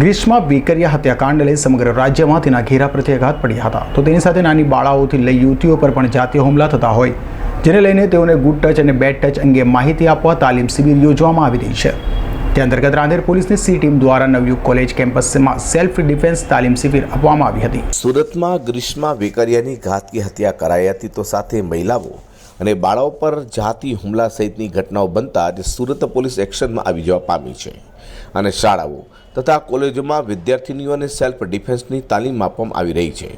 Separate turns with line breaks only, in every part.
ગ્રીસમાં વેકરિયા હત્યાકાંડ લઈ સમગ્ર રાજ્યમાં તેના ઘેરા પ્રત્યાઘાત પડ્યા હતા. તો તેની સાથે નાની બાળાઓથી લઈ યુવતીઓ પર પણ જાતીય હુમલા થતા હોય, જેને લઈને તેઓને ગુડ ટચ અને બેડ ટચ અંગે માહિતી આપવા તાલીમ શિબિર યોજવામાં આવી રહી છે. તે અંતર્ગત રાંદેર પોલીસની સી ટીમ દ્વારા નવયુગ કોલેજ કેમ્પસમાં સેલ્ફ ડિફેન્સ તાલીમ શિબિર આપવામાં આવી હતી.
સુરતમાં ગ્રીષ્મા, વેકરિયાની ઘાતકી હત્યા કરાઈ હતી તો સાથે મહિલાઓ અને બાળાઓ પર જાતિ હુમલા સહિતની ઘટનાઓ બનતા આજે સુરત પોલીસ એક્શનમાં આવી જવા પામી છે. અને શાળાઓ તથા કોલેજોમાં વિદ્યાર્થીનીઓને સેલ્ફ ડિફેન્સની તાલીમ આપવામાં આવી રહી છે.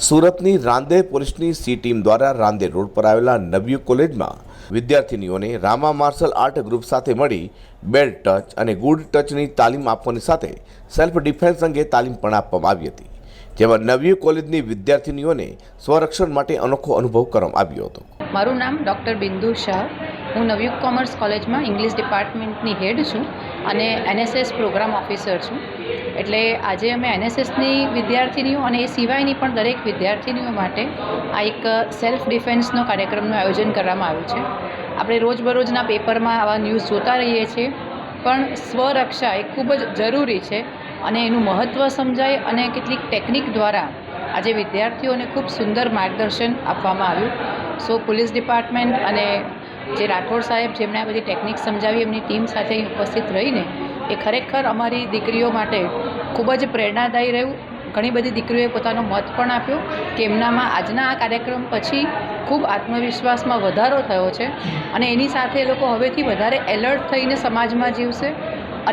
સુરતની રાંદેર પોલીસની સી ટીમ દ્વારા રાંદેર રોડ પર આવેલા નવ્યુ કોલેજમાં વિદ્યાર્થીનીઓને રામા માર્શલ આર્ટ ગ્રુપ સાથે મળી બેડ ટચ અને ગુડ ટચની તાલીમ આપવાની સાથે સેલ્ફ ડિફેન્સ અંગે તાલીમ પણ આપવામાં આવી હતી. જેમાં નવ્યુ કોલેજની વિદ્યાર્થીનીઓને સ્વરક્ષણ માટે અનોખો અનુભવ કરવામાં આવ્યો હતો.
મારું નામ ડૉક્ટર બિંદુ શાહ. હું નવયુગ કોમર્સ કોલેજમાં ઇંગ્લિશ ડિપાર્ટમેન્ટની હેડ છું અને એનએસએસ પ્રોગ્રામ ઓફિસર છું. એટલે આજે અમે એનએસએસની વિદ્યાર્થીનીઓ અને એ સિવાયની પણ દરેક વિદ્યાર્થીનીઓ માટે આ એક સેલ્ફ ડિફેન્સનો કાર્યક્રમનું આયોજન કરવામાં આવ્યું છે. આપણે રોજબરોજના પેપરમાં આવા ન્યૂઝ જોતા રહીએ છીએ, પણ સ્વરક્ષા એ ખૂબ જ જરૂરી છે અને એનું મહત્ત્વ સમજાય અને કેટલીક ટેકનિક દ્વારા આજે વિદ્યાર્થીઓને ખૂબ સુંદર માર્ગદર્શન આપવામાં આવ્યું. સો પોલીસ ડિપાર્ટમેન્ટ અને જે રાઠોડ સાહેબ, જેમણે આ બધી ટેકનિક સમજાવી, એમની ટીમ સાથે ઉપસ્થિત રહીને એ ખરેખર અમારી દીકરીઓ માટે ખૂબ જ પ્રેરણાદાયી રહ્યું. ઘણી બધી દીકરીઓએ પોતાનો મત પણ આપ્યો કે એમનામાં આજના આ કાર્યક્રમ પછી ખૂબ આત્મવિશ્વાસમાં વધારો થયો છે અને એની સાથે એ લોકો હવેથી વધારે એલર્ટ થઈને સમાજમાં જીવશે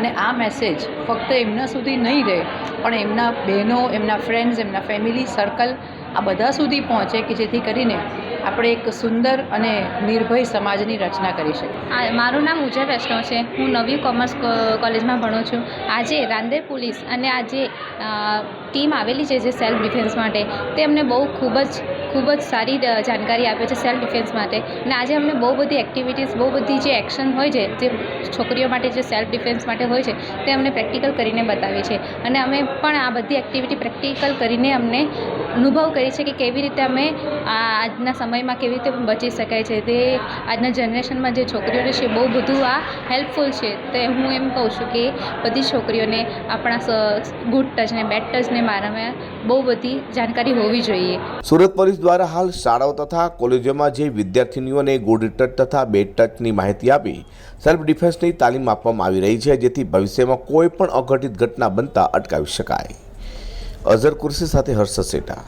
અને આ મેસેજ ફક્ત એમના સુધી નહીં રહે, પણ એમના બહેનો, એમના ફ્રેન્ડ્સ, એમના ફેમિલી, સર્કલ આ બધા સુધી પહોંચે કે જેથી કરીને આપણે એક સુંદર અને નિર્ભય સમાજની રચના કરી શકીએ.
મારું નામ ઉજય વૈષ્ણવ છે. હું નવી કોમર્સ કોલેજમાં ભણું છું. આજે રાંદેર પોલીસ અને આજે ટીમ આવેલી છે જે સેલ્ફ ડિફેન્સ માટે. તે અમને બહુ ખૂબ જ ખૂબ જ સારી જાણકારી આપે છે સેલ્ફ ડિફેન્સ માટે. અને આજે અમને બહુ બધી એક્ટિવિટીઝ, બહુ બધી જે એક્શન હોય છે, જે છોકરીઓ માટે જે સેલ્ફ ડિફેન્સ માટે હોય છે, તે અમને પ્રેક્ટિકલ કરીને બતાવી છે. અને અમે પણ આ બધી એક્ટિવિટી પ્રેક્ટિકલ કરીને અમને અનુભવ કરી છે કે કેવી રીતે અમે આ આજના સમયમાં કેવી રીતે બચી શકાય છે. તે આજના જનરેશનમાં જે છોકરીઓ છે બહુ બધું આ હેલ્પફુલ છે. તો હું એમ કહું છું કે બધી છોકરીઓને આપણા ગુડ ટચ ને બેડ ટચને બારામાં બહુ બધી જાણકારી હોવી જોઈએ.
સુરત પોલીસ દ્વારા હાલ શાળાઓ તથા કોલેજોમાં જે વિદ્યાર્થીનીઓને ગુડ ટચ તથા બેડ ટચની માહિતી આપી, સેલ્ફ ડિફેન્સની તાલીમ આપવામાં આવી રહી છે, જેથી ભવિષ્યમાં કોઈ પણ અઘટિત ઘટના બનતા અટકાવી શકાય. અઝર કુર્સી સાથે હર્ષ સેટા.